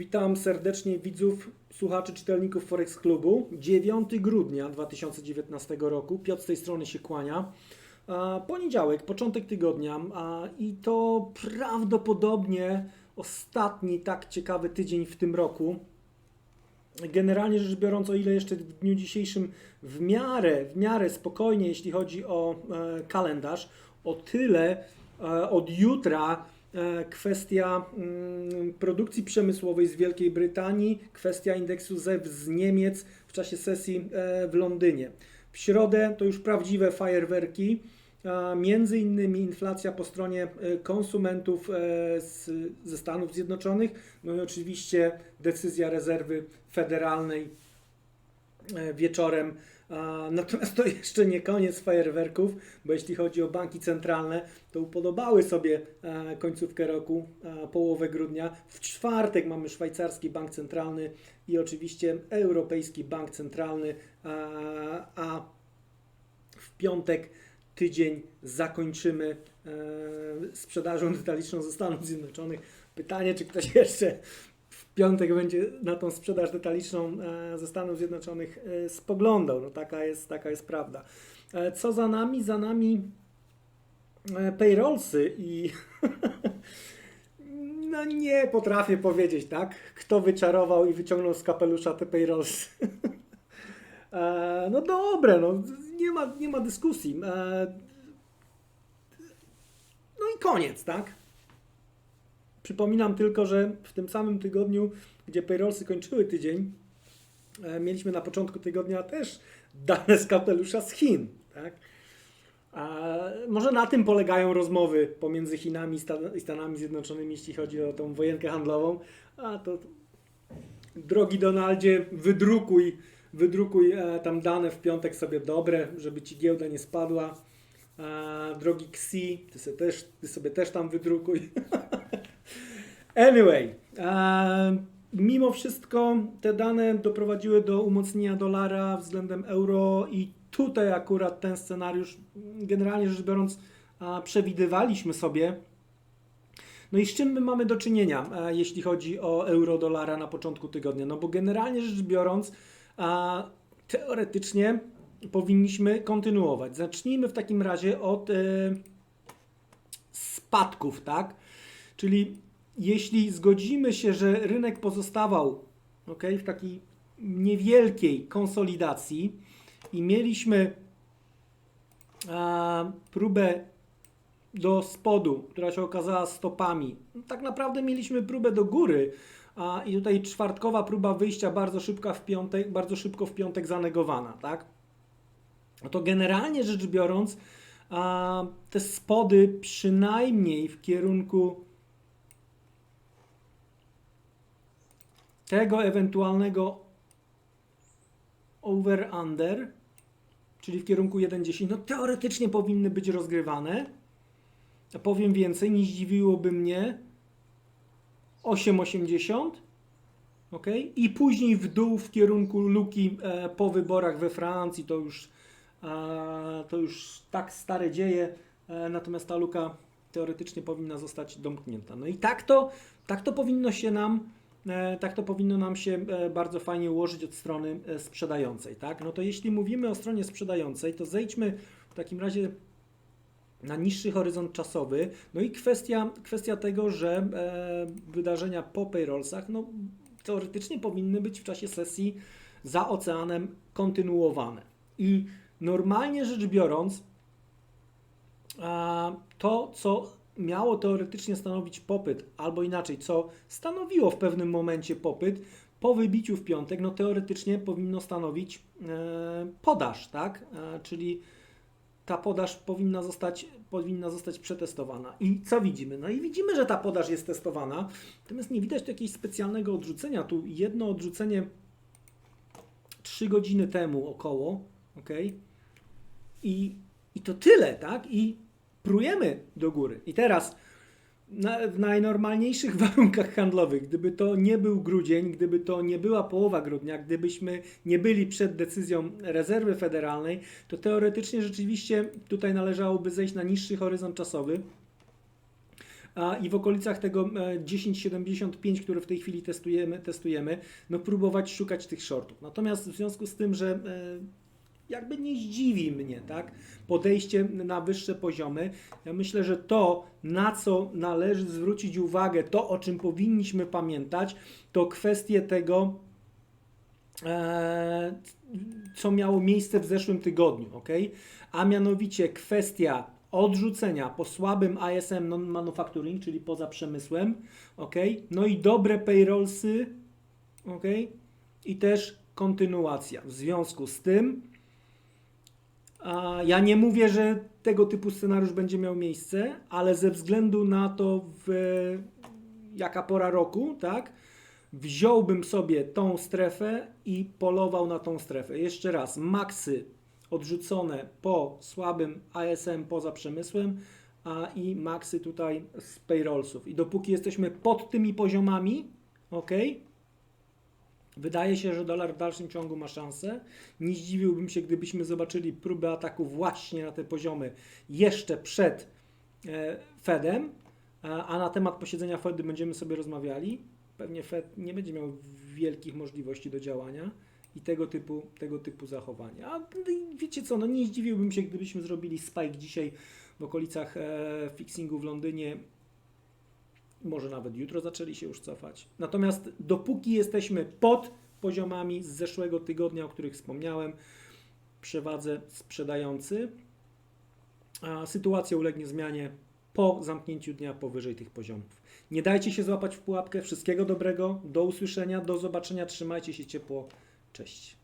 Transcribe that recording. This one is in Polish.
Witam serdecznie widzów, słuchaczy, czytelników Forex Klubu. 9 grudnia 2019 roku. Piotr z tej strony się kłania. Poniedziałek, początek tygodnia i to prawdopodobnie ostatni tak ciekawy tydzień w tym roku. Generalnie rzecz biorąc, o ile jeszcze w dniu dzisiejszym w miarę, w miarę spokojnie, jeśli chodzi o e, kalendarz, o tyle e, od jutra kwestia mm, produkcji przemysłowej z Wielkiej Brytanii, kwestia indeksu ZEW z Niemiec w czasie sesji e, w Londynie. W środę to już prawdziwe fajerwerki. Między innymi inflacja po stronie e, konsumentów e, z, ze Stanów Zjednoczonych, no i oczywiście decyzja rezerwy federalnej e, wieczorem. Natomiast to jeszcze nie koniec fajerwerków, bo jeśli chodzi o banki centralne, to upodobały sobie e, końcówkę roku, e, połowę grudnia. W czwartek mamy szwajcarski bank centralny i oczywiście Europejski Bank Centralny, a, a w piątek tydzień zakończymy e, sprzedażą detaliczną ze Stanów Zjednoczonych. Pytanie, czy ktoś jeszcze w piątek będzie na tą sprzedaż detaliczną e, ze Stanów Zjednoczonych e, spoglądał. No taka jest, taka jest prawda. E, Co za nami? Za nami payrollsy i no nie potrafię powiedzieć, tak? Kto wyczarował i wyciągnął z kapelusza te payrolls. E, No dobre, no nie ma, nie ma dyskusji. No i koniec, tak? Przypominam tylko, że w tym samym tygodniu, gdzie payrollsy kończyły tydzień, e, mieliśmy na początku tygodnia też dane z kapelusza z Chin, tak? A może na tym polegają rozmowy pomiędzy Chinami i Stan- i Stanami Zjednoczonymi, jeśli chodzi o tą wojenkę handlową. A to, drogi Donaldzie, wydrukuj, wydrukuj e, tam dane w piątek sobie dobre, żeby ci giełda nie spadła. A, drogi Xi, ty sobie też, ty sobie też tam wydrukuj. anyway, e, mimo wszystko te dane doprowadziły do umocnienia dolara względem euro i tutaj akurat ten scenariusz, generalnie rzecz biorąc, przewidywaliśmy sobie. No i z czym my mamy do czynienia, jeśli chodzi o euro-dolara na początku tygodnia? No bo generalnie rzecz biorąc, teoretycznie powinniśmy kontynuować. Zacznijmy w takim razie od e, spadków, tak? Czyli jeśli zgodzimy się, że rynek pozostawał ok, w takiej niewielkiej konsolidacji i mieliśmy a, próbę do spodu, która się okazała stopami. No, tak naprawdę mieliśmy próbę do góry. A, I tutaj czwartkowa próba wyjścia bardzo szybko w piątek, bardzo szybko w piątek zanegowana, tak? No to generalnie rzecz biorąc, a, te spody przynajmniej w kierunku tego ewentualnego over-under, czyli w kierunku 1.10, no teoretycznie powinny być rozgrywane. Powiem więcej, nie zdziwiłoby mnie 8,80 ok? I później w dół w kierunku luki e, po wyborach we Francji, to już, e, to już tak stare dzieje, e, natomiast ta luka teoretycznie powinna zostać domknięta. No i tak to, tak to powinno się nam tak to powinno nam się e, bardzo fajnie ułożyć od strony e, sprzedającej, tak? No to jeśli mówimy o stronie sprzedającej, to zejdźmy w takim razie na niższy horyzont czasowy. No i kwestia, kwestia tego, że e, wydarzenia po payrollsach no, teoretycznie powinny być w czasie sesji za oceanem kontynuowane. I normalnie rzecz biorąc, to co miało teoretycznie stanowić popyt, albo inaczej, co stanowiło w pewnym momencie popyt, po wybiciu w piątek, no teoretycznie powinno stanowić e, podaż, tak? E, czyli ta podaż powinna zostać, powinna zostać przetestowana. I co widzimy? No i widzimy, że ta podaż jest testowana, natomiast nie widać tu jakiegoś specjalnego odrzucenia. Tu jedno odrzucenie 3 godziny temu około, ok? I, I to tyle, tak? I prujemy do góry. I teraz na, w najnormalniejszych warunkach handlowych, gdyby to nie był grudzień, gdyby to nie była połowa grudnia, gdybyśmy nie byli przed decyzją rezerwy federalnej, to teoretycznie rzeczywiście tutaj należałoby zejść na niższy horyzont czasowy. a, i w okolicach tego e, 10,75, które w tej chwili testujemy, testujemy, no próbować szukać tych shortów. Natomiast w związku z tym, że e, jakby nie zdziwi mnie, tak? Podejście na wyższe poziomy. Ja myślę, że to, na co należy zwrócić uwagę, to o czym powinniśmy pamiętać, to kwestie tego, e, co miało miejsce w zeszłym tygodniu, ok? A mianowicie kwestia odrzucenia po słabym ISM non-manufacturing, czyli poza przemysłem, ok? No i dobre payrollsy, ok? I też kontynuacja. W związku z tym, ja nie mówię, że tego typu scenariusz będzie miał miejsce, ale ze względu na to, w, jaka pora roku, tak, wziąłbym sobie tą strefę i polował na tą strefę. Jeszcze raz, maksy odrzucone po słabym ASM poza przemysłem, a i maksy tutaj z payrollsów. I dopóki jesteśmy pod tymi poziomami, ok, Wydaje się, że dolar w dalszym ciągu ma szansę. Nie zdziwiłbym się, gdybyśmy zobaczyli próbę ataku właśnie na te poziomy jeszcze przed e, Fedem, a, na temat posiedzenia Fedu będziemy sobie rozmawiali. Pewnie Fed nie będzie miał wielkich możliwości do działania i tego typu, tego typu zachowania. A wiecie co, no nie zdziwiłbym się, gdybyśmy zrobili spike dzisiaj w okolicach e, fixingu w Londynie może nawet jutro zaczęli się już cofać. Natomiast dopóki jesteśmy pod poziomami z zeszłego tygodnia, o których wspomniałem, przewadze sprzedający, a sytuacja ulegnie zmianie po zamknięciu dnia powyżej tych poziomów. Nie dajcie się złapać w pułapkę. Wszystkiego dobrego. Do usłyszenia, do zobaczenia. Trzymajcie się ciepło. Cześć.